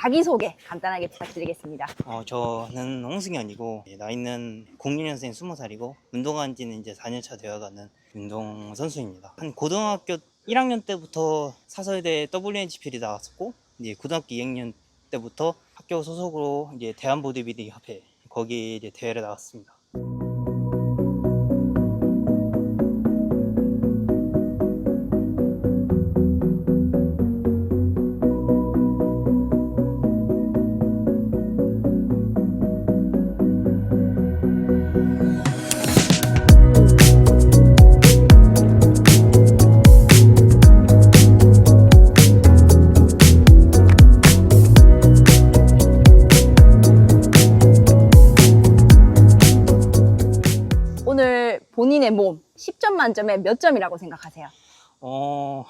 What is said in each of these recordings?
자기소개 간단하게 부탁드리겠습니다. 어, 저는 홍승현이고 예, 나이는 06년생 20살이고 운동한 지는 이제 4년차 되어가는 운동 선수입니다. 한 고등학교 1학년 때부터 사설대 WNGP를 나왔었고 이제 고등학교 2학년 때부터 학교 소속으로 이제 대한 보디빌딩 협회 거기 이제 대회를 나갔습니다. 오늘 본인의 몸 10점 만점에 몇 점이라고 생각하세요? 어,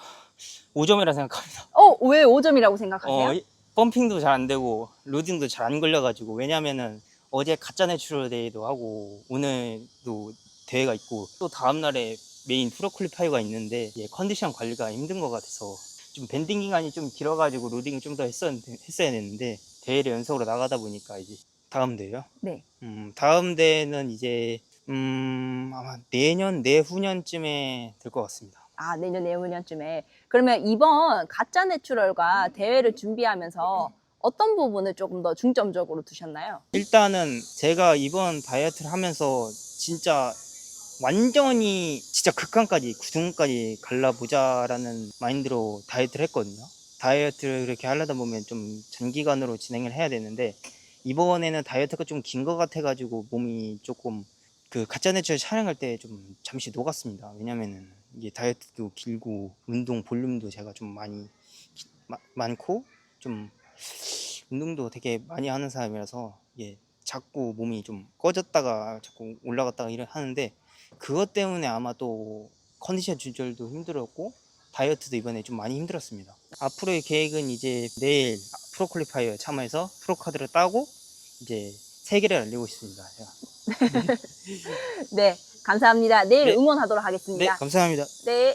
5점이라 생각합니다. 어, 왜 5점이라고 생각하세요? 어, 이- 펌핑도 잘 안 되고 로딩도 잘 안 걸려가지고 왜냐면은 어제 가짜 내추럴 데이도 하고 오늘도 대회가 있고 또 다음 날에 메인 프로클리파이가 있는데 이제 컨디션 관리가 힘든 것 같아서 좀 밴딩 기간이 좀 길어가지고 로딩을 좀 더 했어야, 했어야 됐는데 대회를 연속으로 나가다 보니까 이제 다음 대회요. 네. 음, 다음 대회는 이제 음, 아마 내년 내후년쯤에 될 것 같습니다. 아, 내년 내후년쯤에. 그러면 이번 가짜 내추럴과 대회를 준비하면서 어떤 부분을 조금 더 중점적으로 두셨나요? 일단은 제가 이번 다이어트를 하면서 진짜 완전히 진짜 극한까지 구등까지 갈라보자라는 마인드로 다이어트를 했거든요. 다이어트를 그렇게 하려다 보면 좀 장기간으로 진행을 해야 되는데 이번에는 다이어트가 좀 긴 것 같아가지고 몸이 조금 그 가짜 내추럴 촬영할 때 좀 잠시 녹았습니다. 왜냐면은 이게 다이어트도 길고 운동 볼륨도 제가 좀 많이 기- 마- 많고 좀 운동도 되게 많이 하는 사람이라서 이게 자꾸 몸이 좀 꺼졌다가 자꾸 올라갔다가 이래 하는데 그것 때문에 아마 또 컨디션 조절도 힘들었고 다이어트도 이번에 좀 많이 힘들었습니다. 앞으로의 계획은 이제 내일 프로퀄리파이어 참여해서 프로카드를 따고 이제 세계를 알리고 있습니다. 제가. 네, 감사합니다. 내일 네. 응원하도록 네, 하겠습니다. 감사합니다. 네. 네.